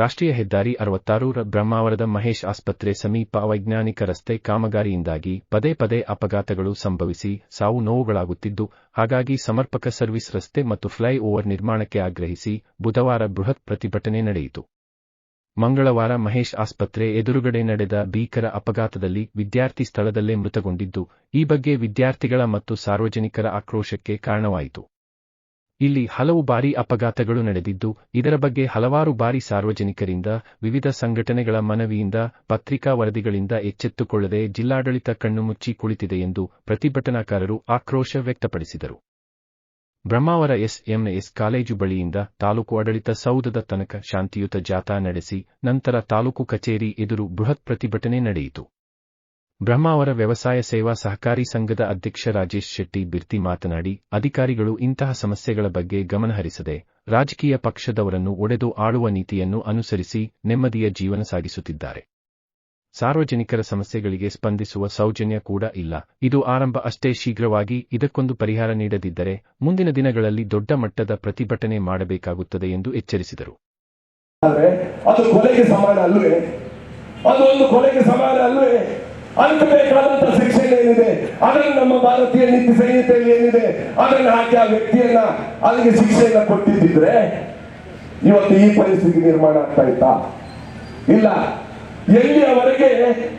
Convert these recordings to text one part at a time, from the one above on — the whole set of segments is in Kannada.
ರಾಷ್ಟ್ರೀಯ ಹೆದ್ದಾರಿ ಅರವತ್ತಾರು ರ ಬ್ರಹ್ಮಾವರದ ಮಹೇಶ್ ಆಸ್ಪತ್ರೆ ಸಮೀಪ ಅವೈಜ್ಞಾನಿಕ ರಸ್ತೆ ಕಾಮಗಾರಿಯಿಂದಾಗಿ ಪದೇ ಪದೇ ಅಪಘಾತಗಳು ಸಂಭವಿಸಿ ಸಾವು ನೋವುಗಳಾಗುತ್ತಿದ್ದು, ಹಾಗಾಗಿ ಸಮರ್ಪಕ ಸರ್ವಿಸ್ ರಸ್ತೆ ಮತ್ತು ಫ್ಲೈ ಓವರ್ ನಿರ್ಮಾಣಕ್ಕೆ ಆಗ್ರಹಿಸಿ ಬುಧವಾರ ಬೃಹತ್ ಪ್ರತಿಭಟನೆ ನಡೆಯಿತು. ಮಂಗಳವಾರ ಮಹೇಶ್ ಆಸ್ಪತ್ರೆ ಎದುರುಗಡೆ ನಡೆದ ಭೀಕರ ಅಪಘಾತದಲ್ಲಿ ವಿದ್ಯಾರ್ಥಿ ಸ್ಥಳದಲ್ಲೇ ಮೃತಗೊಂಡಿದ್ದು, ಈ ಬಗ್ಗೆ ವಿದ್ಯಾರ್ಥಿಗಳ ಮತ್ತು ಸಾರ್ವಜನಿಕರ ಆಕ್ರೋಶಕ್ಕೆ ಕಾರಣವಾಯಿತು. ಇಲ್ಲಿ ಹಲವು ಬಾರಿ ಅಪಘಾತಗಳು ನಡೆದಿದ್ದು, ಇದರ ಬಗ್ಗೆ ಹಲವಾರು ಬಾರಿ ಸಾರ್ವಜನಿಕರಿಂದ, ವಿವಿಧ ಸಂಘಟನೆಗಳ ಮನವಿಯಿಂದ, ಪತ್ರಿಕಾ ವರದಿಗಳಿಂದ ಎಚ್ಚೆತ್ತುಕೊಳ್ಳದೆ ಜಿಲ್ಲಾಡಳಿತ ಕಣ್ಣುಮುಚ್ಚಿ ಕುಳಿತಿದೆ ಎಂದು ಪ್ರತಿಭಟನಾಕಾರರು ಆಕ್ರೋಶ ವ್ಯಕ್ತಪಡಿಸಿದರು. ಬ್ರಹ್ಮಾವರ ಎಸ್ಎಂಎಸ್ ಕಾಲೇಜು ಬಳಿಯಿಂದ ತಾಲೂಕು ಆಡಳಿತ ಸೌಧದ ತನಕ ಶಾಂತಿಯುತ ಜಾಥಾ ನಡೆಸಿ, ನಂತರ ತಾಲೂಕು ಕಚೇರಿ ಎದುರು ಬೃಹತ್ ಪ್ರತಿಭಟನೆ ನಡೆಯಿತು. ಬ್ರಹ್ಮಾವರ ವ್ಯವಸಾಯ ಸೇವಾ ಸಹಕಾರಿ ಸಂಘದ ಅಧ್ಯಕ್ಷ ರಾಜೇಶ್ ಶೆಟ್ಟಿ ಬಿರ್ತಿ ಮಾತನಾಡಿ, ಅಧಿಕಾರಿಗಳು ಇಂತಹ ಸಮಸ್ಯೆಗಳ ಬಗ್ಗೆ ಗಮನಹರಿಸದೆ ರಾಜಕೀಯ ಪಕ್ಷದವರನ್ನು ಒಡೆದು ಆಳುವ ನೀತಿಯನ್ನು ಅನುಸರಿಸಿ ನೆಮ್ಮದಿಯ ಜೀವನ ಸಾಗಿಸುತ್ತಿದ್ದಾರೆ. ಸಾರ್ವಜನಿಕರ ಸಮಸ್ಯೆಗಳಿಗೆ ಸ್ಪಂದಿಸುವ ಸೌಜನ್ಯ ಕೂಡ ಇಲ್ಲ. ಇದು ಆರಂಭ ಅಷ್ಟೇ ಶೀಘ್ರವಾಗಿ ಇದಕ್ಕೊಂದು ಪರಿಹಾರ ನೀಡದಿದ್ದರೆ ಮುಂದಿನ ದಿನಗಳಲ್ಲಿ ದೊಡ್ಡ ಮಟ್ಟದ ಪ್ರತಿಭಟನೆ ಮಾಡಬೇಕಾಗುತ್ತದೆ ಎಂದು ಎಚ್ಚರಿಸಿದರು. ಅದು ಕೊಲೆಗೆ ಸಮಾನ ಅಲ್ಲವೇ? ಅದು ಒಂದು ಕೊಲೆಗೆ ಸಮಾನ ಅಲ್ವೇ ಅದಕ್ಕೆ ಬೇಕಾದಂತ ಶಿಕ್ಷೆ ಏನಿದೆ? ಅದನ್ನು ನಮ್ಮ ಭಾರತೀಯ ನೀತಿ ಸಂಹಿತೆಯಲ್ಲಿ ಏನಿದೆ? ಅದನ್ನು ಹಾಕಿ ಆ ವ್ಯಕ್ತಿಯನ್ನ ಅದಕ್ಕೆ ಶಿಕ್ಷೆಯನ್ನ ಕೊಟ್ಟಿದ್ದಿದ್ರೆ ಇವತ್ತು ಈ ಪರಿಸ್ಥಿತಿ ನಿರ್ಮಾಣ ಆಗ್ತಾ ಇತ್ತಾ? ಇಲ್ಲ. ಎಲ್ಲಿಯವರೆಗೆ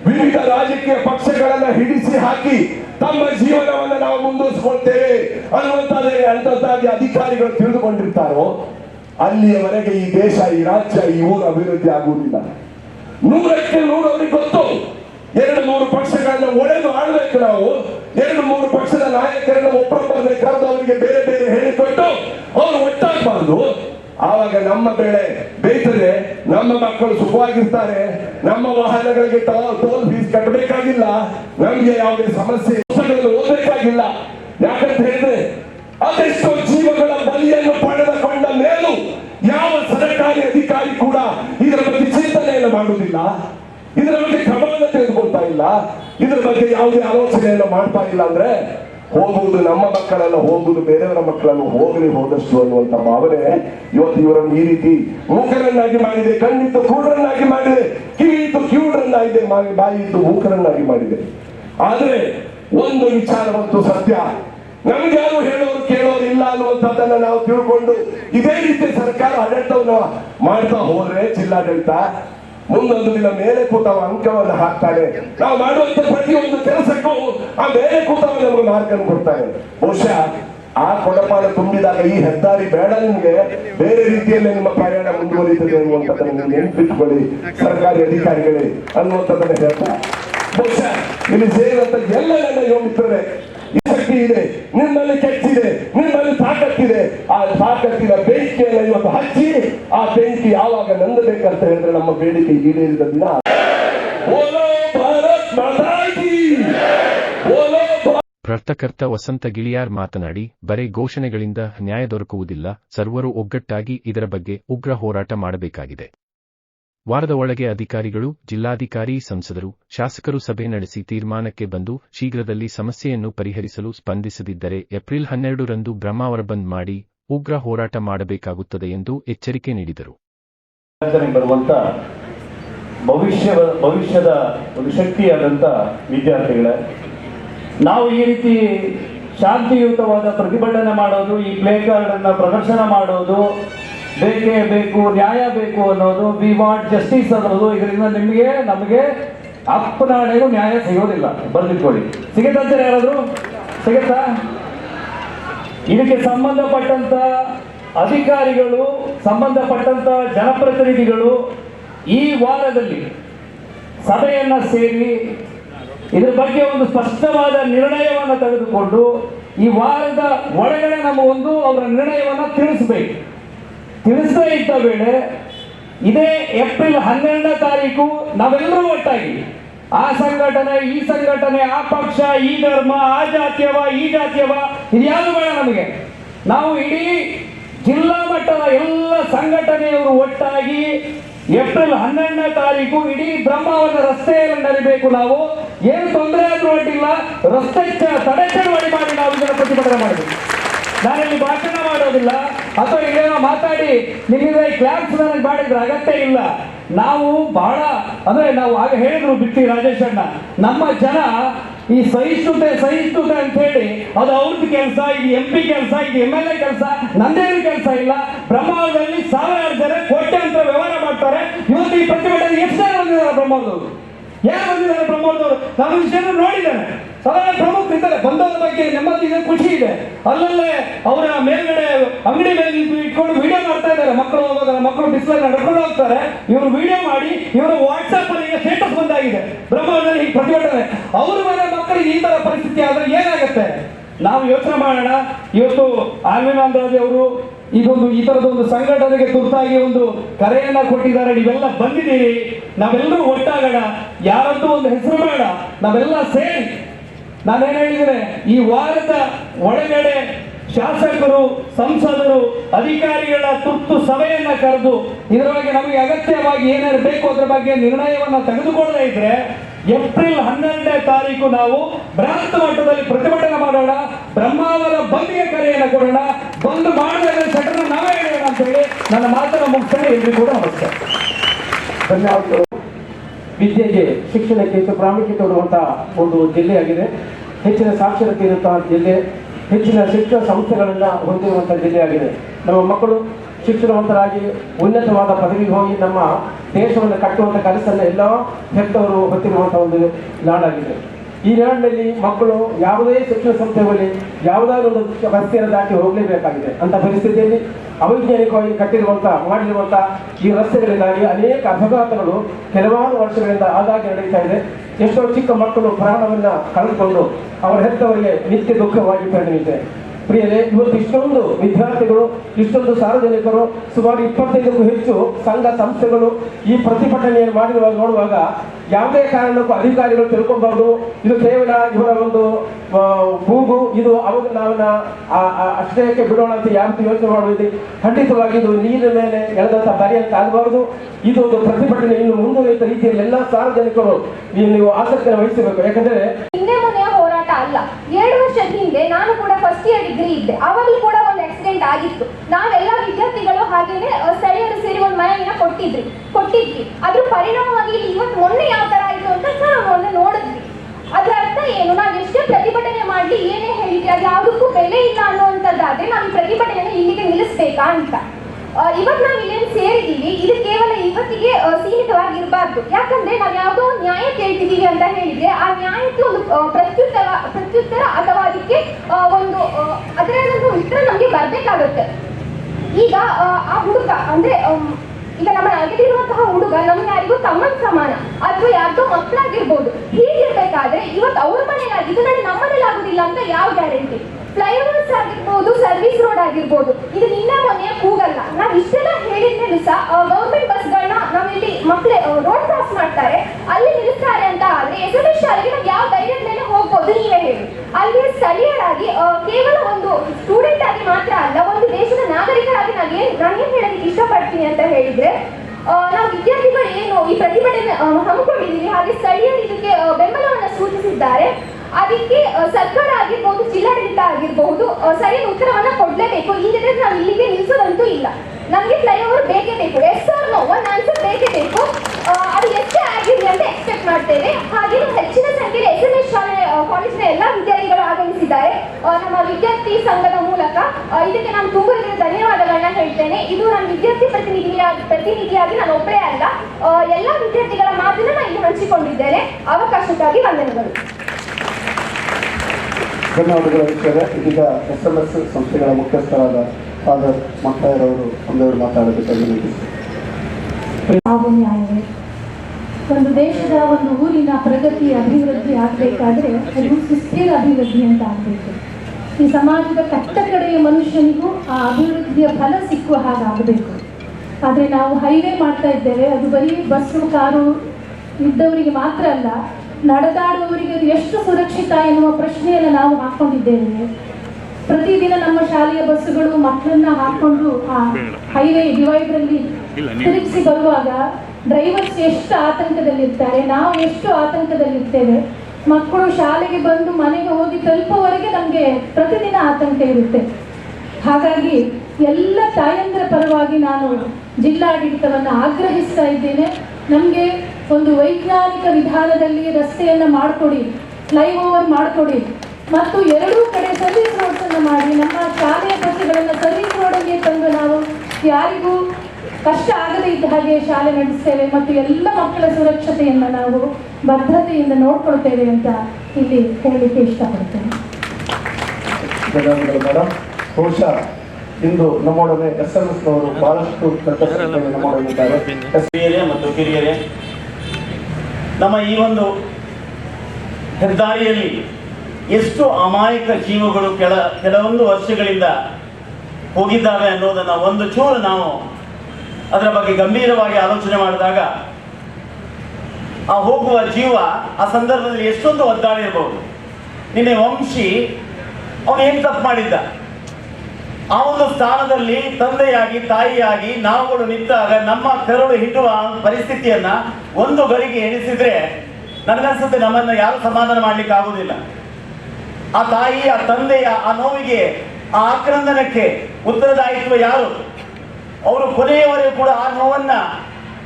ವಿವಿಧ ರಾಜಕೀಯ ಪಕ್ಷಗಳನ್ನ ಹಿಡಿಸಿ ಹಾಕಿ ತಮ್ಮ ಜೀವನವನ್ನು ನಾವು ಮುಂದುವರಿಸಿಕೊಳ್ತೇವೆ ಅನ್ನುವಂಥದ್ದೇ ಅಂತದ್ದಾಗಿ ಅಧಿಕಾರಿಗಳು ತಿಳಿದುಕೊಂಡಿರ್ತಾರೋ, ಅಲ್ಲಿಯವರೆಗೆ ಈ ದೇಶ, ಈ ರಾಜ್ಯ, ಈ ಊರು ಅಭಿವೃದ್ಧಿ ಆಗುವುದಿಲ್ಲ. ನೂರಕ್ಕೆ ನೂರು ಅವ್ರಿಗೆ ಗೊತ್ತು. ಎರಡು ಮೂರು ಪಕ್ಷಗಳನ್ನ ಒಡೆದು ಆಳ್ಬೇಕು ನಾವು. ಎರಡು ಮೂರು ಪಕ್ಷದ ನಾಯಕರನ್ನ ಒಪ್ಪಬೇಕಾದ ಅವರಿಗೆ ಬೇರೆ ಬೇರೆ ಹೇಳಿಕೊಟ್ಟು ಅವರು ಒಟ್ಟಾಗಬಾರ್ದು. ಆವಾಗ ನಮ್ಮ ಬೆಳೆ ಬೇಯ್ತದೆ, ನಮ್ಮ ಮಕ್ಕಳು ಸುಖವಾಗಿರ್ತಾರೆ, ನಮ್ಮ ವಾಹನಗಳಿಗೆ ಟೋಲ್ ಫೀಸ್ ಕಟ್ಟಬೇಕಾಗಿಲ್ಲ, ನಮ್ಗೆ ಯಾವುದೇ ಸಮಸ್ಯೆ ಓದಬೇಕಾಗಿಲ್ಲ ಯಾಕಂತ ಹೇಳಿದ್ರೆ ಅದೆಷ್ಟೋ ಜೀವಗಳ ಬಲಿಯನ್ನು ಪಡೆದುಕೊಂಡ ಮೇಲೂ ಯಾವ ಸರ್ಕಾರಿ ಅಧಿಕಾರಿ ಕೂಡ ಇದರ ಬಗ್ಗೆ ಚಿಂತನೆಯನ್ನು ಮಾಡುವುದಿಲ್ಲ. ಇದರ ಬಗ್ಗೆ ಕ್ರಮವನ್ನು ತೆಗೆದುಕೊಳ್ತಾ ಇಲ್ಲ. ಇದರ ಬಗ್ಗೆ ಯಾವುದೇ ಆಲೋಚನೆಯನ್ನು ಮಾಡ್ತಾ ಇಲ್ಲ ಅಂದ್ರೆ ಹೋಗುವುದು ನಮ್ಮ ಮಕ್ಕಳೆಲ್ಲ, ಹೋಗುವುದು ಬೇರೆಯವರ ಮಕ್ಕಳನ್ನು ಹೋಗಲಿ ಹೋದಷ್ಟು ಅನ್ನುವಂತ ಭಾವನೆ ಇವತ್ತು ಇವರನ್ನು ಈ ರೀತಿ ಮೂಕರನ್ನಾಗಿ ಮಾಡಿದೆ ಕಣ್ಣಿತ್ತು ಕೂಡರನ್ನಾಗಿ ಮಾಡಿದೆ ಕಿವಿಯಿದ್ದು ಕಿವುಡರನ್ನಾಗಿದೆ ಬಾಯಿ ಇತ್ತು ಮೂಕರನ್ನಾಗಿ ಮಾಡಿದೆ. ಆದ್ರೆ ಒಂದು ವಿಚಾರವಂತೂ ಸತ್ಯ. ನಮ್ಗ್ಯಾರು ಹೇಳೋರು ಕೇಳೋರು ಇಲ್ಲ ಅನ್ನುವಂಥದ್ದನ್ನ ನಾವು ತಿಳ್ಕೊಂಡು ಇದೇ ರೀತಿ ಸರ್ಕಾರ ಆಡಳಿತವನ್ನು ಮಾಡ್ತಾ ಹೋದ್ರೆ ಜಿಲ್ಲಾಡಳಿತ ಮುಂದೊಂದು ದಿನ ಮೇಲೆ ಕೂತವ ಅಂಕವನ್ನು ಹಾಕ್ತಾನೆ. ನಾವು ಮಾಡುವಂತ ಪ್ರತಿಯೊಂದು ಕೆಲಸಕ್ಕೂ ಆ ಮೇಲೆ ಕೂತವ ನಮಗೆ ಮಾರ್ಕನ್ನು ಕೊಡ್ತಾನೆ. ಬಹುಶಃ ಆ ಕೊಡಪಾಲ ತುಂಬಿದಾಗ ಈ ಹೆದ್ದಾರಿ ಬೇಡ ನಿಮ್ಗೆ. ಬೇರೆ ರೀತಿಯಲ್ಲಿ ನಿಮ್ಮ ಪ್ರಯಾಣ ಮುಂದುವರಿಯುತ್ತದೆ ಅನ್ನುವಂಥದ್ದನ್ನು ನೀವು ನೆನಪಿಟ್ಕೊಳ್ಳಿ. ಸರ್ಕಾರಿ ಅಧಿಕಾರಿಗಳೇ ಅನ್ನುವಂಥದ್ದನ್ನು ಹೇಳ್ತಾ. ಬಹುಶಃ ಇಲ್ಲಿ ಸೇರಿದಂತ ಎಲ್ಲ ನನ್ನ ಶಕ್ತಿ ಇದೆ, ನಿಮ್ಮಲ್ಲಿ ಕೆಚ್ಚಿದೆ ನಿಮ್ಮಲ್ಲಿ ತಾಕತ್ತಿದೆ ಆ ತಾಕತ್ತಿನ ಬೆಂಕಿಯನ್ನು ಇವತ್ತು ಹಚ್ಚಿ, ಆ ಬೆಂಕಿ ಯಾವಾಗ ನಂದಬೇಕಂತ ಹೇಳಿದ್ರೆ ನಮ್ಮ ಬೇಡಿಕೆ ಈಡೇರಿದ ದಿನ. ಪ್ರರ್ತಕರ್ತ ವಸಂತ ಗಿಳಿಯಾರ್ ಮಾತನಾಡಿ, ಬರೆ ಘೋಷಣೆಗಳಿಂದ ನ್ಯಾಯ ದೊರಕುವುದಿಲ್ಲ, ಸರ್ವರು ಒಗ್ಗಟ್ಟಾಗಿ ಇದರ ಬಗ್ಗೆ ಉಗ್ರ ಹೋರಾಟ ಮಾಡಬೇಕಾಗಿದೆ. ವಾರದ ಒಳಗೆ ಅಧಿಕಾರಿಗಳು, ಜಿಲ್ಲಾಧಿಕಾರಿ, ಸಂಸದರು, ಶಾಸಕರು ಸಭೆ ನಡೆಸಿ ತೀರ್ಮಾನಕ್ಕೆ ಬಂದು ಶೀಘ್ರದಲ್ಲಿ ಸಮಸ್ಯೆಯನ್ನು ಪರಿಹರಿಸಲು ಸ್ಪಂದಿಸದಿದ್ದರೆ ಏಪ್ರಿಲ್ ಹನ್ನೆರಡರಂದು ಬ್ರಹ್ಮಾವರ ಬಂದ್ ಮಾಡಿ ಉಗ್ರ ಹೋರಾಟ ಮಾಡಬೇಕಾಗುತ್ತದೆ ಎಂದು ಎಚ್ಚರಿಕೆ ನೀಡಿದರು. ಬರುವಂತ ಭವಿಷ್ಯ ಭವಿಷ್ಯದ ಒಂದು ಶಕ್ತಿಯಾದಂತ ವಿದ್ಯಾರ್ಥಿಗಳೇ, ನಾವು ಈ ರೀತಿ ಶಾಂತಿಯುತವಾದ ಪ್ರತಿಭಟನೆ ಮಾಡೋದು, ಈ ಪ್ಲೇ ಕಾರ್ಡ್ ಅನ್ನ ಪ್ರದರ್ಶನ ಮಾಡೋದು ಬೇಕೇ ಬೇಕು, ನ್ಯಾಯ ಬೇಕು ಅನ್ನೋದು ವಿ ವಾಂಟ್ ಜಸ್ಟಿಸ್ ಅನ್ನೋದು, ಇದರಿಂದ ನಿಮಗೆ, ನಮಗೆ ಅಪ್ಪನಾಣೆಗೂ ನ್ಯಾಯ ಸಿಗೋದಿಲ್ಲ. ಬರ್ದಿಟ್ಕೊಳ್ಳಿ. ಸಿಗುತ್ತಂತಾರೆ ಯಾರಾದ್ರು? ಸಿಗುತ್ತಾ? ಇದಕ್ಕೆ ಸಂಬಂಧಪಟ್ಟಂತ ಅಧಿಕಾರಿಗಳು, ಸಂಬಂಧಪಟ್ಟಂತ ಜನಪ್ರತಿನಿಧಿಗಳು ಈ ವಾರದಲ್ಲಿ ಸಭೆಯನ್ನ ಸೇರಿ ಇದರ ಬಗ್ಗೆ ಒಂದು ಸ್ಪಷ್ಟವಾದ ನಿರ್ಣಯವನ್ನು ತೆಗೆದುಕೊಂಡು ಈ ವಾರದ ಒಳಗಡೆ ನಮ್ಮ ಒಂದು ಅವರ ನಿರ್ಣಯವನ್ನು ತಿಳಿಸಬೇಕು. ತಿಳಿಸದೇ ಇದ್ದ ವೇಳೆ, ಇದೇ ಏಪ್ರಿಲ್ ಹನ್ನೆರಡನೇ ತಾರೀಕು ನಾವೆಲ್ಲರೂ ಒಟ್ಟಾಗಿ, ಆ ಸಂಘಟನೆ, ಈ ಸಂಘಟನೆ, ಆ ಪಕ್ಷ, ಈ ಧರ್ಮ, ಆ ಜಾತಿಯವ, ಈ ಜಾತಿಯವ, ಇದ್ಯಾವುದು ಬೇಡ ನಮಗೆ. ನಾವು ಇಡೀ ಜಿಲ್ಲಾ ಮಟ್ಟದ ಎಲ್ಲ ಸಂಘಟನೆಯವರು ಒಟ್ಟಾಗಿ ಏಪ್ರಿಲ್ ಹನ್ನೆರಡನೇ ತಾರೀಕು ಇಡೀ ಬ್ರಹ್ಮಾವರದ ರಸ್ತೆಯಲ್ಲಿ ನಡಿಬೇಕು ನಾವು. ಏನು ತೊಂದರೆ ಆದ್ರೂ ಅಡ್ಡಿಲ್ಲ ರಸ್ತೆ ಚ- ತಡೆ ಚಳವಳಿ ಮಾಡಿ ನಾವು ಇದನ್ನು ಪ್ರತಿಭಟನೆ ಮಾಡಬೇಕು ನಾನಿಲ್ಲಿ ಭಾಷಣ ಮಾಡೋದಿಲ್ಲ. ಅಥವಾ ಇಲ್ಲೇನೋ ಮಾತಾಡಿ ನಿಮ್ಮಿಂದ ಈ ಕ್ಲಾಸ್ ನನಗೆ ಮಾಡಿದ್ರೆ ಅಗತ್ಯ ಇಲ್ಲ. ನಾವು ಬಹಳ, ಅಂದ್ರೆ ನಾವು ಆಗ ಹೇಳಿದ್ರು ಬಿಟ್ಟಿ ರಾಜೇಶ್ ಅಣ್ಣ. ನಮ್ಮ ಜನ ಈ ಸಹಿಷ್ಣುತೆ ಸಹಿಷ್ಣುತೆ ಅಂತ ಹೇಳಿ ಅದು ಅವ್ರದ್ದು ಕೆಲಸ, ಇದು ಎಂ ಪಿ ಕೆಲಸ, ಇದು ಎಂ ಎಲ್ ಎ ಕೆಲಸ, ನಂದೇನು ಕೆಲಸ ಇಲ್ಲ. ಬ್ರಹ್ಮಾವರದಲ್ಲಿ ಸಾವಿರಾರು ಜನ ಕೋಟ್ಯಾಂತರ ವ್ಯವಹಾರ ಮಾಡ್ತಾರೆ. ಇವತ್ತು ಈ ಪ್ರತಿಭಟನೆ ಎಷ್ಟು ಜನ ಬಂದಿದ್ದಾರೆ ಬ್ರಹ್ಮಾವರದವರು ಯಾರು ಬಂದಿದ್ದಾರೆ ಬ್ರಹ್ಮಾವರದವರು ನಾನು ವಿಷಯ ನೋಡಿದ್ದೇನೆ. ಸಾಧಾರಣ ಪ್ರಮುಖರಿದ್ದಾರೆ ಬಂದವರ ಬಗ್ಗೆ ನೆಮ್ಮದಿ ಇದೆ, ಖುಷಿ ಇದೆ. ಅಲ್ಲಲ್ಲೇ ಅವರ ಮೇಲ್ಗಡೆ ಅಂಗಡಿ ಮೇಲೆ ಇಟ್ಕೊಂಡು ವಿಡಿಯೋ ಮಾಡ್ತಾ ಇದ್ದಾರೆ. ಮಕ್ಕಳು ಹೋಗೋದಲ್ಲ ಮಕ್ಕಳು ಬಿಸಿಲಲ್ಲಿ ನಡ್ಕೊಂಡು ಹೋಗ್ತಾರೆ. ಇವರು ವಿಡಿಯೋ ಮಾಡಿ, ಇವರು ವಾಟ್ಸ್ಆಪ್ ಅಲ್ಲಿ ಸ್ಟೇಟಸ್ ಬಂದಾಗಿದೆ. ಬ್ರಹ್ಮಾಂಡದಲ್ಲಿ ಈ ಪ್ರತಿಭಟನೆ. ಅವ್ರ ಮನೆ ಮಕ್ಕಳಿಗೆ ಈ ತರ ಪರಿಸ್ಥಿತಿ ಆದ್ರೆ ಏನಾಗುತ್ತೆ? ನಾವು ಯೋಚನೆ ಮಾಡೋಣ. ಇವತ್ತು ಆಲ್ವಿನಾಂದ್ರಾಜ್ ಅವರು ಇದೊಂದು ಈ ತರದೊಂದು ಸಂಘಟನೆಗೆ ತುರ್ತಾಗಿ ಒಂದು ಕರೆಯನ್ನ ಕೊಟ್ಟಿದ್ದಾರೆ. ನೀವೆಲ್ಲ ಬಂದಿದ್ದೀರಿ. ನಾವೆಲ್ಲರೂ ಒಟ್ಟಾಗೋಣ. ಯಾರದ್ದು ಒಂದು ಹೆಸರು ಬೇಡ. ನಾವೆಲ್ಲ ಸೇರಿ ನಾನೇನ್ ಹೇಳಿದ್ರೆ ಈ ವಾರದ ಒಳಗಡೆ ಶಾಸಕರು, ಸಂಸದರು, ಅಧಿಕಾರಿಗಳ ತುರ್ತು ಸಭೆಯನ್ನ ಕರೆದು ಇದರೊಳಗೆ ನಮಗೆ ಅಗತ್ಯವಾಗಿ ಏನಾದ್ರು ಬೇಕು ಅದರ ಬಗ್ಗೆ ನಿರ್ಣಯವನ್ನ ತೆಗೆದುಕೊಳ್ಳದೇ ಇದ್ರೆ ಏಪ್ರಿಲ್ ಹನ್ನೆರಡನೇ ತಾರೀಕು ನಾವು ಬೃಹತ್ ಮಟ್ಟದಲ್ಲಿ ಪ್ರತಿಭಟನೆ ಮಾಡೋಣ, ಬ್ರಹ್ಮಾವರ ಬಂದ್ಗೆ ಕರೆಯನ್ನು ಕೊಡೋಣ, ಬಂದು ಮಾಡಿದ್ರೆ ಸಟನ ನಾವೇ ಹೇಳೋಣ ಅಂತ ಹೇಳಿ ನನ್ನ ಮಾತನ್ನು ಮುಗಿಸ್ತೇನೆ ಎಲ್ರಿಗೂ ಕೂಡ ನಮಸ್ಕಾರ ಧನ್ಯವಾದಗಳು. ವಿದ್ಯೆಗೆ, ಶಿಕ್ಷಣಕ್ಕೆ ಹೆಚ್ಚು ಪ್ರಾಮುಖ್ಯತೆ ಕೊಡುವಂತಹ ಒಂದು ಜಿಲ್ಲೆಯಾಗಿದೆ ಹೆಚ್ಚಿನ ಸಾಕ್ಷರತೆ ಇರುವಂತಹ ಜಿಲ್ಲೆ, ಹೆಚ್ಚಿನ ಶಿಕ್ಷಣ ಸಂಸ್ಥೆಗಳನ್ನ ಹೊಂದಿರುವಂತಹ ಜಿಲ್ಲೆಯಾಗಿದೆ ನಮ್ಮ ಮಕ್ಕಳು ಶಿಕ್ಷಣವಂತರಾಗಿ ಉನ್ನತವಾದ ಪದವಿ ಹೋಗಿ ನಮ್ಮ ದೇಶವನ್ನು ಕಟ್ಟುವಂತ ಕನಸನ್ನು ಎಲ್ಲ ಹೆತ್ತವರು ಹೊತ್ತಿರುವಂತಹ ಒಂದು ನಾಡಾಗಿದೆ. ಈ ನಾಡಿನಲ್ಲಿ ಮಕ್ಕಳು ಯಾವುದೇ ಶಿಕ್ಷಣ ಸಂಸ್ಥೆಗಳಲ್ಲಿ ಯಾವುದಾದ್ರೂ ಒಂದು ರಸ್ತೆಯನ್ನು ದಾಟಿ ಹೋಗಲೇಬೇಕಾಗಿದೆ ಅಂತ ಪರಿಸ್ಥಿತಿಯಲ್ಲಿ ಅವೈಜ್ಞಾನಿಕವಾಗಿ ಕಟ್ಟಿರುವಂತ, ಮಾಡಿರುವಂತ ಈ ರಸ್ತೆಗಳಿಂದಾಗಿ ಅನೇಕ ಅಪಘಾತಗಳು ಕೆಲವಾರು ವರ್ಷಗಳಿಂದ ಆದಾಗಿ ನಡೀತಾ ಇದೆ. ಎಷ್ಟೋ ಚಿಕ್ಕ ಮಕ್ಕಳು ಪ್ರಾಣವನ್ನ ಕಳೆದುಕೊಂಡು ಅವರ ಹೆತ್ತವರಿಗೆ ನಿತ್ಯ ದುಃಖವಾಗಿ ಪರಿಣಮಿದೆ ಪ್ರಿಯರೇ ಇವತ್ತು ಇಷ್ಟೊಂದು ವಿದ್ಯಾರ್ಥಿಗಳು, ಇಷ್ಟೊಂದು ಸಾರ್ವಜನಿಕರು, ಸುಮಾರು ಇಪ್ಪತ್ತೈದಕ್ಕೂ ಹೆಚ್ಚು ಸಂಘ ಸಂಸ್ಥೆಗಳು ಈ ಪ್ರತಿಭಟನೆಯನ್ನು ಮಾಡಿರುವಾಗ ನೋಡುವಾಗ ಯಾವುದೇ ಕಾರಣಕ್ಕೂ ಅಧಿಕಾರಿಗಳು ತಿಳ್ಕೊಬಾರ್ದು. ಇದು ಕೇವಲ ಇವರ ಒಂದು ಕೂಗು. ಇದು ಅವಾಗ ನಾವು ಅಷ್ಟೇಕ್ಕೆ ಬಿಡೋಣ ಅಂತ ಯಾವತ್ತು ಯೋಚನೆ ಮಾಡುವುದು ಖಂಡಿತವಾಗಿ ಇದು ನೀರಿನ ಮೇಲೆ ಎಳೆದಂತ ಬರಿ ಅಂತ ಆಗಬಾರದು. ಇದು ಒಂದು ಪ್ರತಿಭಟನೆ. ಇನ್ನು ಮುಂದುವರಿದ ರೀತಿಯಲ್ಲಿ ಎಲ್ಲ ಸಾರ್ವಜನಿಕರು ನೀವು ಆಸಕ್ತಿಯನ್ನು ವಹಿಸಬೇಕು. ಯಾಕಂದ್ರೆ ಹಿಂದೆ ಹೋರಾಟ ಅಲ್ಲ. ಎರಡು ವರ್ಷದ ಹಿಂದೆ ನಾನು ಕೂಡ ಫಸ್ಟ್ ಇಯರ್ ಡಿಗ್ರಿ ಇದ್ದೆ. ಅವಾಗಲೂ ಕೂಡ ಒಂದು ಆಕ್ಸಿಡೆಂಟ್ ಆಗಿತ್ತು. ನಾವೆಲ್ಲ ವಿದ್ಯಾರ್ಥಿಗಳು ಹಾಗೇನೆ ಸ್ಥಳೀಯರು ಸೇರಿ ಒಂದು ಮನೆಯನ್ನ ಕೊಟ್ಟಿದ್ರಿ ಕೊಟ್ಟಿದ್ವಿ. ಅದ್ರ ಪರಿಣಾಮವಾಗಿ ಇವತ್ತು ಮೊನ್ನೆ ಯಾವ ತರ ಆಯ್ತು ಅಂತ ನಾವು ನೋಡಿದ್ವಿ. ಅದ್ರ ಅರ್ಥ ಏನು? ನಾವು ಎಷ್ಟೇ ಪ್ರತಿಭಟನೆ ಮಾಡ್ಲಿ, ಏನೇ ಹೇಳಿದ್ವಿ ಅದು ಯಾವುದಕ್ಕೂ ಬೆಲೆ ಇಲ್ಲ ಅನ್ನುವಂಥದ್ದಾದ್ರೆ ನಾವು ಪ್ರತಿಭಟನೆಯನ್ನು ಇಲ್ಲಿಗೆ ನಿಲ್ಲಿಸ್ಬೇಕಾ ಅಂತ. ಇವತ್ತು ನಾವು ಇಲ್ಲೇನು ಸೇರಿದ್ದೀವಿ. ಇದು ಕೇವಲ ಇವತ್ತಿಗೆ ಸೀಮಿತವಾಗಿರಬಾರ್ದು. ಯಾಕಂದ್ರೆ ನಾವು ಯಾವುದೋ ನ್ಯಾಯ ಕೇಳ್ತಿದ್ದೀವಿ ಅಂತ ಹೇಳಿದ್ರೆ ಆ ನ್ಯಾಯಕ್ಕೆ ಒಂದು ಪ್ರತ್ಯುತ್ತರ ಪ್ರತ್ಯುತ್ತರ ಅಥವಾ ಅದಕ್ಕೆ ಒಂದು ಅದರ ಒಂದು ಉತ್ತರ ನಮಗೆ ಬರ್ಬೇಕಾಗುತ್ತೆ. ಈಗ ಆ, ಹುಡುಗ ಅಂದ್ರೆ ಈಗ ನಮ್ಮ ಅಗಲಿರುವಂತಹ ಹುಡುಗ ನಮ್ಗೆ ಯಾರಿಗೂ ತಮ್ಮ ಸಮಾನ ಅಥವಾ ಯಾರ್ದೋ ಮಕ್ಕಳಾಗಿರ್ಬೋದು. ಹೀಗಿರ್ಬೇಕಾದ್ರೆ ಇವತ್ತು ಅವ್ರ ಮನೇಲಿ ಇದು ನಮ್ಮ ಮನೇಲಿ ಆಗುದಿಲ್ಲ ಅಂತ ಯಾವ ಗ್ಯಾರಂಟಿ? ಫ್ಲೈಓವರ್ಸ್ ಆಗಿರ್ಬೋದು ಸರ್ವಿಸ್ ರೋಡ್ ಆಗಿರ್ಬೋದು. ಇದು ನಿನ್ನ ಮನೆಯ ಕೂಗಲ್ಲ. ನಾವು ಇಷ್ಟೆಲ್ಲ ಹೇಳಿದ್ಮೇಲೂ ಸಹ ಗೌರ್ಮೆಂಟ್ ಬಸ್ಗಳನ್ನ ನಾವಿಲ್ಲಿ ಮಕ್ಕಳು ರೋಡ್ ಕ್ರಾಸ್ ಮಾಡ್ತಾರೆ ಅಲ್ಲಿ ನಿಲ್ಲಿಸ್ತಾರೆ ಅಂತ ಆದ್ರೆ ಎಸ್ ಎಂ ಎಸ್ ಶಾಲೆಗೆ ನಾವು ಯಾವ ಧೈರ್ಯದ ಮೇಲೆ ಹೋಗ್ಬೋದು ನೀವೇ ಹೇಳಿ ಅಲ್ಲಿ ಸ್ಥಳೀಯರಾಗಿ ಆ, ಕೇವಲ ಒಂದು ಸ್ಟೂಡೆಂಟ್ ಆಗಿ ಮಾತ್ರ ಅಲ್ಲ ಒಂದು ದೇಶದ ನಾಗರಿಕರಾಗಿ ನಾನು ಏನ್ ನಾನು ಏನ್ ಹೇಳೋದಕ್ಕೆ ಇಷ್ಟಪಡ್ತೀನಿ ಅಂತ ಹೇಳಿದ್ರೆ ಆ, ನಾವು ವಿದ್ಯಾರ್ಥಿಗಳು ಏನು ಈ ಪ್ರತಿಭಟನೆ ಆ, ಹಮ್ಮಿಕೊಂಡಿದ್ದೀವಿ ಹಾಗೆ ಸ್ಥಳೀಯರು ಇದಕ್ಕೆ ಆ, ಬೆಂಬಲವನ್ನ ಸೂಚಿಸಿದ್ದಾರೆ ಅದಕ್ಕೆ ಸರ್ಕಾರ ಆಗಿರ್ಬೋದು, ಜಿಲ್ಲಾಡಳಿತ ಆಗಿರ್ಬಹುದು ಸರಿ ಸರಿಯಾದ ಉತ್ತರವನ್ನ ಕೊಡ್ಲೇಬೇಕು. ಇಲ್ಲದ್ರೆ ನಾವು ಇಲ್ಲಿಗೆ ನಿಲ್ಸೋದಂತೂ ಇಲ್ಲ. ನಮ್ಗೆ ಫ್ಲೈಓವರ್ ಬೇಕೇ ಬೇಕು. Yes or no one answer ಬೇಕೇ ಬೇಕು. ಅದು ಎಷ್ಟೇ ಆಗಿರ್ಲಿ ಅಂತ ಎಕ್ಸ್ಪೆಕ್ಟ್ ಮಾಡ್ತೇವೆ. ಹಾಗೆ ಹೆಚ್ಚಿನ ಸಂಖ್ಯೆಯಲ್ಲಿ ಎಸ್ ಎಂ ಎಸ್ ಶಾಲೆ ಕಾಲೇಜಿನ ಎಲ್ಲ ವಿದ್ಯಾರ್ಥಿಗಳು ಆಗಮಿಸಿದ್ದಾರೆ. ನಮ್ಮ ವಿದ್ಯಾರ್ಥಿ ಸಂಘದ ಮೂಲಕ. ಇದಕ್ಕೆ ನಾನು ತುಂಬಾ ಧನ್ಯವಾದಗಳನ್ನ ಹೇಳ್ತೇನೆ. ಇದು ನಮ್ಮ ವಿದ್ಯಾರ್ಥಿ ಪ್ರತಿನಿಧಿಯಾಗಿ ಪ್ರತಿನಿಧಿಯಾಗಿ ನಾನು ಒಬ್ಬರೇ ಅಲ್ಲ. ಎಲ್ಲಾ ಎಲ್ಲ ವಿದ್ಯಾರ್ಥಿಗಳ ಮಾತನ್ನ ನಾನು ಇಲ್ಲಿ ಹಂಚಿಕೊಂಡಿದ್ದೇನೆ. ಅವಕಾಶಕ್ಕಾಗಿ ವಂದನೆಗಳು. ಧನ್ಯವಾದಗಳ ವಿಷಯ ಇದೀಗ ಎಸ್ ಎಂ ಎಸ್ ಸಂಸ್ಥೆಗಳ ಮುಖ್ಯಸ್ಥರಾದ ಫಾದರ್ ಮಕ್ಕಳರವರು ಒಂದೆರಡು ಮಾತಾಡಬೇಕಾಗಿ ಒಂದು ದೇಶದ ಒಂದು ಊರಿನ ಪ್ರಗತಿ, ಅಭಿವೃದ್ಧಿ ಆಗಬೇಕಾದ್ರೆ ಅದು ಸುಸ್ಥಿರ ಅಭಿವೃದ್ಧಿ ಅಂತ ಆಗಬೇಕು. ಈ ಸಮಾಜದ ಕಟ್ಟ ಕಡೆಯ ಮನುಷ್ಯನಿಗೂ ಆ ಅಭಿವೃದ್ಧಿಯ ಫಲ ಸಿಕ್ಕುವ ಹಾಗಾಗಬೇಕು. ಆದರೆ ನಾವು ಹೈವೇ ಮಾಡ್ತಾ ಇದ್ದೇವೆ. ಅದು ಬರೀ ಬಸ್ಸು, ಕಾರು ಇದ್ದವರಿಗೆ ಮಾತ್ರ ಅಲ್ಲ ನಡೆದಾಡುವವರಿಗೆ ಎಷ್ಟು ಸುರಕ್ಷಿತ ಎನ್ನುವ ಪ್ರಶ್ನೆಯನ್ನು ನಾವು ಹಾಕೊಂಡಿದ್ದೇವೆ ಪ್ರತಿದಿನ ನಮ್ಮ ಶಾಲೆಯ ಬಸ್ಸುಗಳು ಮಕ್ಕಳನ್ನ ಹಾಕೊಂಡು ಆ ಹೈವೇ ಡಿವೈಡಲ್ಲಿ ತಿರುಗಿಸಿ ಬರುವಾಗ ಡ್ರೈವರ್ಸ್ ಎಷ್ಟು ಆತಂಕದಲ್ಲಿರ್ತಾರೆ ನಾವು ಎಷ್ಟು ಆತಂಕದಲ್ಲಿರ್ತೇವೆ. ಮಕ್ಕಳು ಶಾಲೆಗೆ ಬಂದು ಮನೆಗೆ ಹೋಗಿ ತಲುಪುವವರೆಗೆ ನಮಗೆ ಪ್ರತಿದಿನ ಆತಂಕ ಇರುತ್ತೆ. ಹಾಗಾಗಿ ಎಲ್ಲ ತಾಯಂದ್ರ ಪರವಾಗಿ ನಾನು ಜಿಲ್ಲಾಡಳಿತವನ್ನು ಆಗ್ರಹಿಸ್ತಾ ಇದ್ದೇನೆ. ನಮಗೆ ಒಂದು ವೈಜ್ಞಾನಿಕ ವಿಧಾನದಲ್ಲಿ ರಸ್ತೆಯನ್ನು ಮಾಡಿಕೊಡಿ ಫ್ಲೈಓವರ್ ಮಾಡಿಕೊಡಿ ಮತ್ತು ಎರಡೂ ಕಡೆ ಸರ್ವಿಸ್ ರೋಡ್ಸ್ ಅನ್ನು ಮಾಡಿ ನಮ್ಮ ಶಾಲೆಯ ಬಸ್ಸುಗಳನ್ನು ಸರ್ವಿಸ್ ರೋಡಲ್ಲಿ ತಂದು ನಾವು ಯಾರಿಗೂ ಕಷ್ಟ ಆಗದೇ ಇದ್ದ ಹಾಗೆ ಶಾಲೆ ನಡೆಸ್ತೇವೆ ಮತ್ತು ಎಲ್ಲ ಮಕ್ಕಳ ಸುರಕ್ಷತೆಯನ್ನು ನಾವು ಭದ್ರತೆಯಿಂದ ನೋಡ್ಕೊಳ್ತೇವೆ ಅಂತ ಇಲ್ಲಿ ಹೇಳಲಿಕ್ಕೆ ಇಷ್ಟಪಡ್ತೇನೆ. ಧನ್ಯವಾದಗಳು ಮೇಡಮ್ ಬಹುಶಃ ಇಂದು ನಮ್ಮೊಡನೆ ಎಸ್ ಎಂ ಎಸ್ ನವರು ಬಹಳಷ್ಟು ಮತ್ತು ಕಿರಿಯರೇ ನಮ್ಮ ಈ ಒಂದು ಹೆದ್ದಾರಿಯಲ್ಲಿ ಎಷ್ಟು ಅಮಾಯಕ ಜೀವಗಳು ಕೆಲ ಕೆಲವೊಂದು ವರ್ಷಗಳಿಂದ ಹೋಗಿದ್ದಾವೆ ಅನ್ನೋದನ್ನು ಒಂದು ಚೂರು ನಾವು ಅದರ ಬಗ್ಗೆ ಗಂಭೀರವಾಗಿ ಆಲೋಚನೆ ಮಾಡಿದಾಗ ಆ ಹೋಗುವ ಜೀವ ಆ ಸಂದರ್ಭದಲ್ಲಿ ಎಷ್ಟೊಂದು ಒದ್ದಾಡಿರ್ಬೋದು. ನಿನ್ನೆ ವಂಶಿ, ಅವನು ಏನು ತಪ್ಪು ಮಾಡಿದ್ದ? ಆ ಒಂದು ಸ್ಥಾನದಲ್ಲಿ ತಂದೆಯಾಗಿ, ತಾಯಿಯಾಗಿ ನಾವುಗಳು ನಿಂತಾಗ ನಮ್ಮ ಕರುಳು ಹಿಡುವ ಪರಿಸ್ಥಿತಿಯನ್ನ ಒಂದು ಗಳಿಗೆ ಎಣಿಸಿದ್ರೆ ನನಗನ್ಸುತ್ತೆ ನಮ್ಮನ್ನು ಯಾರು ಸಮಾಧಾನ ಮಾಡ್ಲಿಕ್ಕೆ ಆಗುದಿಲ್ಲ. ಆ ತಾಯಿ, ಆ ತಂದೆಯ ಆ ನೋವಿಗೆ, ಆ ಆಕ್ರಂದನಕ್ಕೆ ಉತ್ತರದಾಯಿತ್ವ ಯಾರು? ಅವರು ಕೊನೆಯವರೆಗೂ ಕೂಡ ಆ ನೋವನ್ನ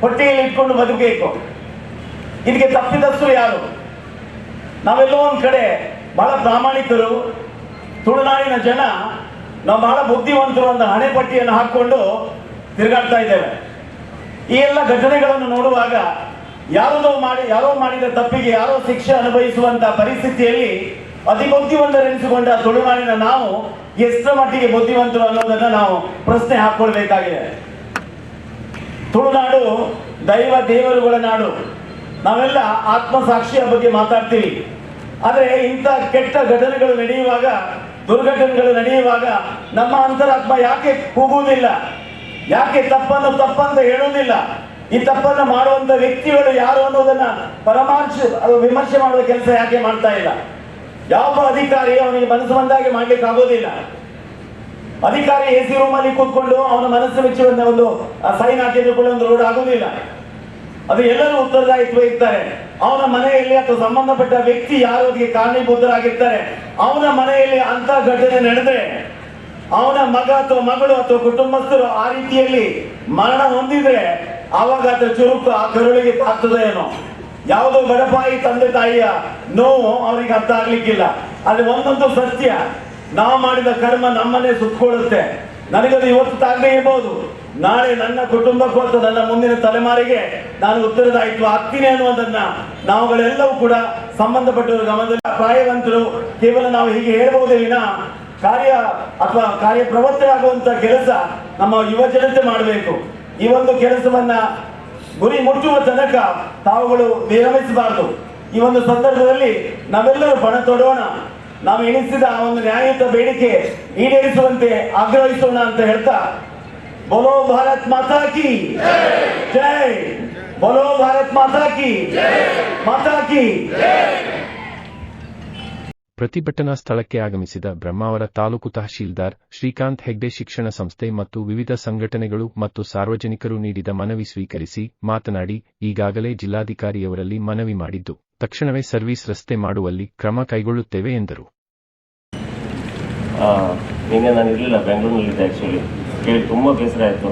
ಹೊಟ್ಟೆಯಲ್ಲಿ ಇಟ್ಕೊಂಡು ಬದುಕಬೇಕು. ಇದಕ್ಕೆ ತಪ್ಪಿದಷ್ಟು ಯಾರು? ನಾವೆಲ್ಲೋ ಒಂದ್ ಕಡೆ ಬಹಳ ಪ್ರಾಮಾಣಿಕರು, ತುಳುನಾಡಿನ ಜನ ನಾವು ಬಹಳ ಬುದ್ಧಿವಂತರು ಅಂತ ಹಣೆಪಟ್ಟಿಯನ್ನು ಹಾಕೊಂಡು ತಿರುಗಾಡ್ತಾ ಇದ್ದೇವೆ. ಈ ಎಲ್ಲ ಘಟನೆಗಳನ್ನು ನೋಡುವಾಗ ಯಾರೋ ಮಾಡಿ, ಯಾರೋ ಮಾಡಿದ ತಪ್ಪಿಗೆ ಯಾರೋ ಶಿಕ್ಷೆ ಅನುಭವಿಸುವಂತ ಪರಿಸ್ಥಿತಿಯಲ್ಲಿ ಅತಿ ಬುದ್ಧಿವಂತರೆನಿಸಿಕೊಂಡ ತುಳುನಾಡಿನ ನಾವು ಎಷ್ಟರ ಮಟ್ಟಿಗೆ ಬುದ್ಧಿವಂತರು ಅನ್ನೋದನ್ನ ನಾವು ಪ್ರಶ್ನೆ ಹಾಕೊಳ್ಬೇಕಾಗಿದೆ. ತುಳುನಾಡು ದೈವ ದೇವರುಗಳ ನಾಡು. ನಾವೆಲ್ಲ ಆತ್ಮಸಾಕ್ಷಿಯ ಬಗ್ಗೆ ಮಾತಾಡ್ತೀವಿ. ಆದರೆ ಇಂಥ ಕೆಟ್ಟ ಘಟನೆಗಳು ನಡೆಯುವಾಗ ದುರ್ಘಟನೆಗಳು ನಡೆಯುವಾಗ ನಮ್ಮ ಅಂತರಾತ್ಮ ಯಾಕೆ ಕೂಗುವುದಿಲ್ಲ? ಯಾಕೆ ತಪ್ಪನ್ನು ತಪ್ಪಂತ ಹೇಳುವುದಿಲ್ಲ? ಈ ತಪ್ಪನ್ನು ಮಾಡುವಂತ ವ್ಯಕ್ತಿಗಳು ಯಾರು ಅನ್ನೋದನ್ನ ಪರಮಾಂಶ ವಿಮರ್ಶೆ ಮಾಡುವ ಕೆಲಸ ಯಾಕೆ ಮಾಡ್ತಾ ಇಲ್ಲ? ಯಾವ ಅಧಿಕಾರಿ ಅವನಿಗೆ ಮನಸ್ಸು ಬಂದಾಗೆ ಮಾಡ್ಲಿಕ್ಕೆ ಆಗೋದಿಲ್ಲ ಅಧಿಕಾರಿ ಎ ಸಿ ರೂಮ್ ಅಲ್ಲಿ ಕೂತ್ಕೊಂಡು ಅವನ ಮನಸ್ಸು ಮೆಚ್ಚುವಂತ ಒಂದು ಸೈನ್ ಹಾಕಿದ್ರು ಕೂಡ ಒಂದು ರೋಡ್ ಆಗುದಿಲ್ಲ ಅದು ಎಲ್ಲರೂ ಉತ್ತರದಾಯಿತ್ವ ಇರ್ತಾರೆ. ಅವನ ಮನೆಯಲ್ಲಿ ಅಥವಾ ಸಂಬಂಧಪಟ್ಟ ವ್ಯಕ್ತಿ ಯಾರು ಕಾರಣೀಭೂತರಾಗಿರ್ತಾರೆ. ಅವನ ಮನೆಯಲ್ಲಿ ಅಂತ ಘಟನೆ ನಡೆದ್ರೆ, ಅವನ ಮಗ ಅಥವಾ ಮಗಳು ಅಥವಾ ಕುಟುಂಬಸ್ಥರು ಆ ರೀತಿಯಲ್ಲಿ ಮರಣ ಹೊಂದಿದ್ರೆ, ಅವಾಗ ಅದರ ಚುರುಕು ಆ ಕರುಳಿಗೆ ತಾಗ್ತದೆ ಏನೋ. ಯಾವುದೋ ಬಡಪಾಯಿ ತಂದೆ ತಾಯಿಯ ನೋವು ಅವರಿಗೆ ಅರ್ಥ ಆಗ್ಲಿಕ್ಕಿಲ್ಲ. ಅಲ್ಲಿ ಒಂದೊಂದು ಸತ್ಯ. ನಾವು ಮಾಡಿದ ಕರ್ಮ ನಮ್ಮನ್ನೇ ಸುತ್ತಕೊಳ್ಳುತ್ತೆ ನನಗದು ಇವತ್ತು ತಾಗದೇ ಇರಬಹುದು ನಾಳೆ ನನ್ನ ಕುಟುಂಬಕ್ಕೂ ಅಥವಾ ನನ್ನ ಮುಂದಿನ ತಲೆಮಾರಿಗೆ ನಾನು ಉತ್ತರದಾಯಿತ್ವ ಆಗ್ತೀನಿ ಅನ್ನುವುದನ್ನ ನಾವುಗಳೆಲ್ಲವೂ ಕೂಡ ಸಂಬಂಧಪಟ್ಟವರು ಗಮನದಲ್ಲಿ ಪ್ರಾಯವಂತರು ಕೇವಲ ನಾವು ಹೀಗೆ ಹೇಳಬಹುದೇ ವಿನ ಕಾರ್ಯ ಅಥವಾ ಕಾರ್ಯ ಪ್ರವರ್ತರಾಗುವಂತ ಕೆಲಸ ನಮ್ಮ ಯುವ ಜನತೆ ಮಾಡಬೇಕು. ಈ ಒಂದು ಕೆಲಸವನ್ನ ಗುರಿ ಮುಟ್ಟುವ ತನಕ ತಾವುಗಳು ವಿರಮಿಸಬಾರದು. ಈ ಒಂದು ಸಂದರ್ಭದಲ್ಲಿ ನಾವೆಲ್ಲರೂ ಪಣ ತೊಡೋಣ. ನಾವು ಎಣಿಸಿದ ಆ ಒಂದು ನ್ಯಾಯಯುತ ಬೇಡಿಕೆ ಈಡೇರಿಸುವಂತೆ ಆಗ್ರಹಿಸೋಣ ಅಂತ ಹೇಳ್ತಾ বলো ভারত जय কি? জয়। বলো ভারত মাতা কি? মাতা কি? ಪ್ರತಿಭಟನಾ ಸ್ಥಳಕ್ಕೆ ಆಗಮಿಸಿದ ಬ್ರಹ್ಮಾವರ ತಾಲೂಕು ತಹಶೀಲ್ದಾರ್ ಶ್ರೀಕಾಂತ್ ಹೆಗ್ಡೆ ಶಿಕ್ಷಣ ಸಂಸ್ಥೆ ಮತ್ತು ವಿವಿಧ ಸಂಘಟನೆಗಳು ಮತ್ತು ಸಾರ್ವಜನಿಕರು ನೀಡಿದ ಮನವಿ ಸ್ವೀಕರಿಸಿ ಮಾತನಾಡಿ ಈಗಾಗಲೇ ಜಿಲ್ಲಾಧಿಕಾರಿಯವರಲ್ಲಿ ಮನವಿ ಮಾಡಿದ್ದು ತಕ್ಷಣವೇ ಸರ್ವಿಸ್ ರಸ್ತೆ ಮಾಡುವಲ್ಲಿ ಕ್ರಮ ಕೈಗೊಳ್ಳುತ್ತೇವೆ ಎಂದರು. ಕೇಳಿ ತುಂಬ ಬೇಸರ ಆಯಿತು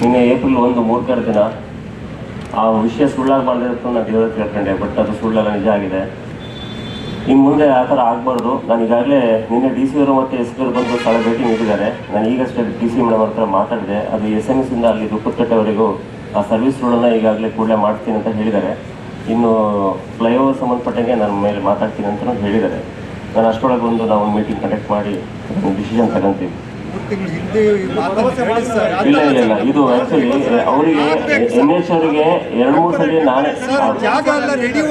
ನಿನ್ನೆ ಏಪ್ರಿಲ್ ಒಂದು ಮೂರ್ಕರ ದಿನ. ಆ ವಿಷಯ ಸುಳ್ಳಾಗಬಾರ್ದು ಅಂತ ನಾನು ದೇವರ ಕೇಳ್ಕೊಂಡೆ ಬಟ್ ಅದು ಸುಳ್ಳಲ್ಲ, ನಿಜ ಆಗಿದೆ. ಇನ್ನು ಮುಂದೆ ಆ ಥರ ಆಗಬಾರ್ದು. ನಾನು ಈಗಾಗಲೇ ನಿನ್ನೆ ಡಿ ಸಿ ಅವರು ಮತ್ತು ಎಸ್ ಪಿ ಅವರು ಬಂದು ಸ್ಥಳ ಭೇಟಿ ನೀಡಿದ್ದಾರೆ. ನಾನು ಈಗಷ್ಟೇ ಡಿ ಸಿ ಮೇಡಮ್ ಹತ್ರ ಮಾತಾಡಿದೆ. ಅದು ಎಸ್ ಎಂ ಎಸ್ ಇಂದ ಅಲ್ಲಿ ದುಪ್ಪತ್ತಟ್ಟೆವರೆಗೂ ಆ ಸರ್ವಿಸ್ ರೋಡನ್ನು ಈಗಾಗಲೇ ಕೂಡಲೇ ಮಾಡ್ತೀನಿ ಅಂತ ಹೇಳಿದ್ದಾರೆ. ಇನ್ನು ಫ್ಲೈಓವರ್ ಸಂಬಂಧಪಟ್ಟಂಗೆ ನನ್ನ ಮೇಲೆ ಮಾತಾಡ್ತೀನಿ ಅಂತ ಹೇಳಿದ್ದಾರೆ. ನಾನು ಅಷ್ಟರೊಳಗೆ ಒಂದು ನಾವು ಮೀಟಿಂಗ್ ಕಂಡಕ್ಟ್ ಮಾಡಿ ಡಿಸಿಷನ್ ತಗೊಂತೀವಿ. ಇಲ್ಲ ಇಲ್ಲ ಇಲ್ಲ ಇದು ಆಕ್ಚುಲಿ ಅವರಿಗೆ ಉಮೇಶ್ ಅವರಿಗೆ ಎರಡು ಮೂರು ಸಲ ನಾನೇ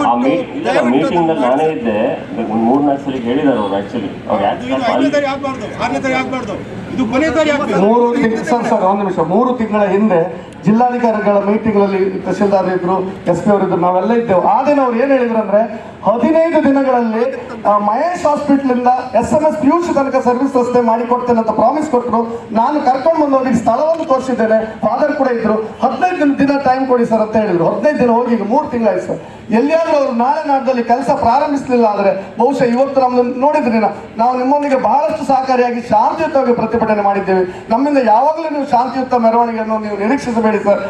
ಆ ಇಲ್ಲ ಮೀಟಿಂಗ್ನಲ್ಲಿ ನಾನೇ ಇದ್ದೆ. ಒಂದು ಮೂರು ನಾಲ್ಕು ಸಲ ಹೇಳಿದ್ದಾರೆ ಅವ್ರು ಆಕ್ಚುಲಿ ಅವ್ರು ಯಾಕೆ ಇದು ಮೂರು ಸರ್ ಸರ್, ಒಂದು ನಿಮಿಷ. ಮೂರು ತಿಂಗಳ ಹಿಂದೆ ಜಿಲ್ಲಾಧಿಕಾರಿಗಳ ಮೀಟಿಂಗ್ನಲ್ಲಿ ತಹಶೀಲ್ದಾರ್ ಇದ್ರು, ಎಸ್ ಪಿ ಅವರಿದ್ರು, ನಾವೆಲ್ಲ ಇದ್ದೇವೆ. ಆ ದಿನ ಅವ್ರು ಏನ್ ಹೇಳಿದ್ರು ಅಂದ್ರೆ, ಹದಿನೈದು ದಿನಗಳಲ್ಲಿ ಮಹೇಶ್ ಹಾಸ್ಪಿಟಲ್ ಇಂದ ಎಸ್ ಎಂ ಎಸ್ ಪಿಯೂಷ್ ತನಕ ಸರ್ವಿಸ್ ರಸ್ತೆ ಮಾಡಿಕೊಡ್ತೇನೆ ಅಂತ ಪ್ರಾಮಿಸ್ ಕೊಟ್ಟರು ನಾನು ಕರ್ಕೊಂಡು ಬಂದು ಅವ್ರಿಗೆ ಸ್ಥಳವನ್ನು ತೋರಿಸಿದ್ದೇನೆ. ಫಾದರ್ ಕೂಡ ಇದ್ರು. ಹದಿನೈದು ದಿನ ಟೈಮ್ ಕೊಡಿ ಸರ್ ಅಂತ ಹೇಳಿದ್ರು. ಹದಿನೈದು ದಿನ ಹೋಗಿ ಈಗ ಮೂರು ತಿಂಗಳಾಯ್ತು ಸರ್. ಎಲ್ಲಿಯಾದ್ರೂ ಅವರು ನಾಳೆ ನಾಡದಲ್ಲಿ ಕೆಲಸ ಪ್ರಾರಂಭಿಸಲಿಲ್ಲ ಆದ್ರೆ ಬಹುಶಃ ಇವತ್ತು ನಮ್ಮನ್ನು ನೋಡಿದ್ರೇನಾ ನಾವು ನಿಮ್ಮೊಂದಿಗೆ ಬಹಳಷ್ಟು ಸಹಕಾರಿಯಾಗಿ ಶಾಂತಿಯುತವಾಗಿ ಪ್ರತಿಭಟನೆ ಮಾಡಿದ್ದೇವೆ. ನಮ್ಮಿಂದ ಯಾವಾಗಲೂ ನೀವು ಶಾಂತಿಯುತ ಮೆರವಣಿಗೆಯನ್ನು ನೀವು ನಿರೀಕ್ಷಿಸಬೇಡಿ ಸರ್.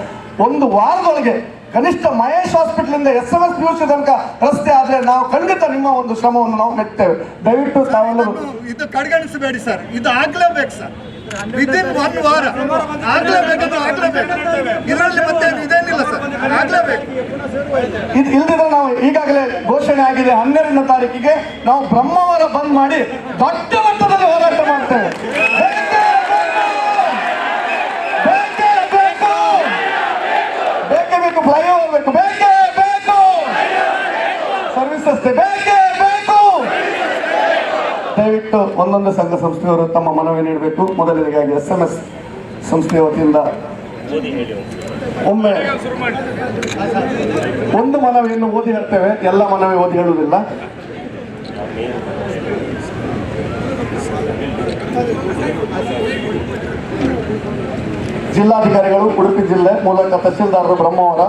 ಒಂದು ವಾರದೊಳಗೆ ಕನಿಷ್ಠ Mahesh hospital S M S ತನಕ ರಸ್ತೆ ಆದ್ರೆ ನಾವು ಖಂಡಿತ ನಿಮ್ಮ ಒಂದು ಶ್ರಮವನ್ನು ನಾವು ಮೆಟ್ಟೇವೆ ದಯವಿಟ್ಟು ತಾವೆಲ್ಲರೂ ಇದು ಕಡೆಗಣಿಸಬೇಡಿ ಸರ್. ಇದು ಆಗ್ಲೇಬೇಕು ಸರ್. ವಿದಿನ್ ಒನ್ ವಾರ. ಆಗ್ಲೇಬೇಕು ಇದರಲ್ಲಿ ಮತ್ತೆ ಇದೇನಿಲ್ಲ ಸರ್. ಆಗ್ಲೇಬೇಕು. ಇದು ಇಲ್ದಿದ್ರೆ ನಾವು ಈಗಾಗಲೇ ಘೋಷಣೆ ಆಗಿದೆ. ಹನ್ನೆರಡನೇ ತಾರೀಕಿಗೆ ನಾವು ಬ್ರಹ್ಮವಾರ ಬಂದ್ ಮಾಡಿ ದೊಡ್ಡ ಮಟ್ಟದಲ್ಲಿ ಹೋರಾಟ ಮಾಡ್ತೇವೆ ಬೇಕೇ ಬೇಕು! ಬೇಕೇ ಬೇಕು ಫ್ಲೈಓವರ್ ಬೇಕು ಬೇಕೇ ಬೇಕು ರಸ್ತೆ ಬೇಕೇ ಬೇಕು. ದಯವಿಟ್ಟು ಒಂದೊಂದು ಸಂಘ ಸಂಸ್ಥೆಯವರು ತಮ್ಮ ಮನವಿ ನೀಡಬೇಕು. ಮೊದಲನೇದಾಗಿ ಎಸ್ ಎಂ ಎಸ್ ಸಂಸ್ಥೆಯ ವತಿಯಿಂದ ಒಮ್ಮೆ ಒಂದು ಮನವಿಯನ್ನು ಓದಿ ಹೇಳ್ತೇವೆ. ಎಲ್ಲ ಮನವಿ ಓದಿ ಹೇಳುವುದಿಲ್ಲ. ಜಿಲ್ಲಾಧಿಕಾರಿಗಳು, ಉಡುಪಿ ಜಿಲ್ಲೆ ಮೂಲಕ ತಹಸೀಲ್ದಾರರು ಬ್ರಹ್ಮಾವರ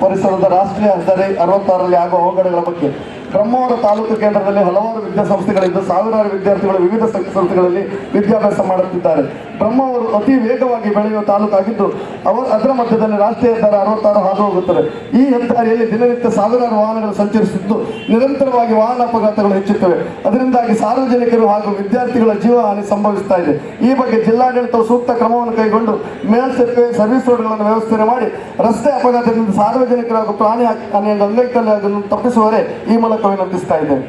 ಪರಿಸರದ ರಾಷ್ಟ್ರೀಯ ಹೆದ್ದಾರಿ ಅರವತ್ತಾರರಲ್ಲಿ ಆಗುವ ಅವಘಡಗಳ ಬಗ್ಗೆ. ಬ್ರಹ್ಮಾವರ ತಾಲೂಕು ಕೇಂದ್ರದಲ್ಲಿ ಹಲವಾರು ವಿದ್ಯಾಸಂಸ್ಥೆಗಳಿದ್ದು, ಸಾವಿರಾರು ವಿದ್ಯಾರ್ಥಿಗಳು ವಿವಿಧ ಸಂಸ್ಥೆಗಳಲ್ಲಿ ವಿದ್ಯಾಭ್ಯಾಸ ಮಾಡುತ್ತಿದ್ದಾರೆ. ಬ್ರಹ್ಮಾವರು ಅತಿ ವೇಗವಾಗಿ ಬೆಳೆಯುವ ತಾಲೂಕಾಗಿದ್ದು ಅವರು ಅದರ ಮಧ್ಯದಲ್ಲಿ ರಾಷ್ಟ್ರೀಯ ಹೆದ್ದಾರಿ ಅರವತ್ತಾರು ಹಾದು ಹೋಗುತ್ತದೆ ಈ ಹೆದ್ದಾರಿಯಲ್ಲಿ ದಿನನಿತ್ಯ ಸಾವಿರಾರು ವಾಹನಗಳು ಸಂಚರಿಸುತ್ತಿದ್ದು, ನಿರಂತರವಾಗಿ ವಾಹನ ಅಪಘಾತಗಳು ಹೆಚ್ಚುತ್ತವೆ. ಅದರಿಂದಾಗಿ ಸಾರ್ವಜನಿಕರು ಹಾಗೂ ವಿದ್ಯಾರ್ಥಿಗಳ ಜೀವ ಹಾನಿ ಸಂಭವಿಸ್ತಾ ಇದೆ. ಈ ಬಗ್ಗೆ ಜಿಲ್ಲಾಡಳಿತವು ಸೂಕ್ತ ಕ್ರಮವನ್ನು ಕೈಗೊಂಡು, ಮೇಲ್ಸೇತುವೆ ಸರ್ವಿಸ್ ರೋಡ್ಗಳನ್ನು ವ್ಯವಸ್ಥೆ ಮಾಡಿ, ರಸ್ತೆ ಅಪಘಾತದಿಂದ ಸಾರ್ವಜನಿಕರು ಹಾಗೂ ಪ್ರಾಣಿ ಹಾನಿಯ ಅಂಗೈಕಲ್ಯವನ್ನು ತಪ್ಪಿಸುವವರೇ ಈ ಮೂಲಕ ವಿನಂತಿಸ್ತಾ ಇದ್ದೇವೆ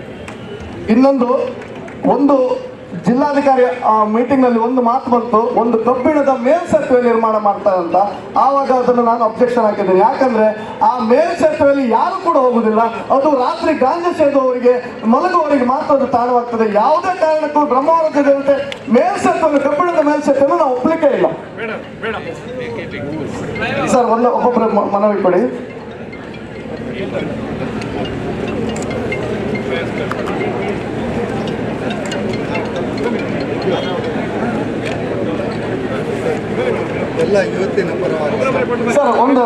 ಇನ್ನೊಂದು, ಒಂದು ಜಿಲ್ಲಾಧಿಕಾರಿ ಮೀಟಿಂಗ್ನಲ್ಲಿ ಒಂದು ಮಾತು ಬಂತು, ಒಂದು ಕಬ್ಬಿಣದ ಮೇಲ್ಸೇತುವೆ ನಿರ್ಮಾಣ ಮಾಡ್ತಾರೆ ಅಂತ. ಆವಾಗ ಅದನ್ನು ನಾನು ಅಬ್ಜೆಕ್ಷನ್ ಹಾಕಿದ್ದೇನೆ. ಯಾಕಂದ್ರೆ ಆ ಮೇಲ್ಸೇತುವೆಯಲ್ಲಿ ಯಾರು ಕೂಡ ಹೋಗುದಿಲ್ಲ. ಅದು ರಾತ್ರಿ ಗಾಂಜಾ ಸೇದುವವರಿಗೆ ಮಲಗುವವರಿಗೆ ಮಾತ್ರ ಅದು ತಾಣವಾಗ್ತದೆ. ಯಾವುದೇ ಕಾರಣಕ್ಕೂ ಬ್ರಹ್ಮಾವರದ ದೇವತೆ ಕಬ್ಬಿಣದ ಮೇಲ್ಸೇತುವೆ ನಾವು ಒಪ್ಪಲಿಕ್ಕೆ ಇಲ್ಲ. ಸರ್, ಒಂದು ಒಬ್ಬೊಬ್ಬರ ಮನವಿ ಕೊಡಿ. ಎಲ್ಲ ಇವತ್ತಿನ ಪರವಾಗಿ ಸರ್ ಒಂದು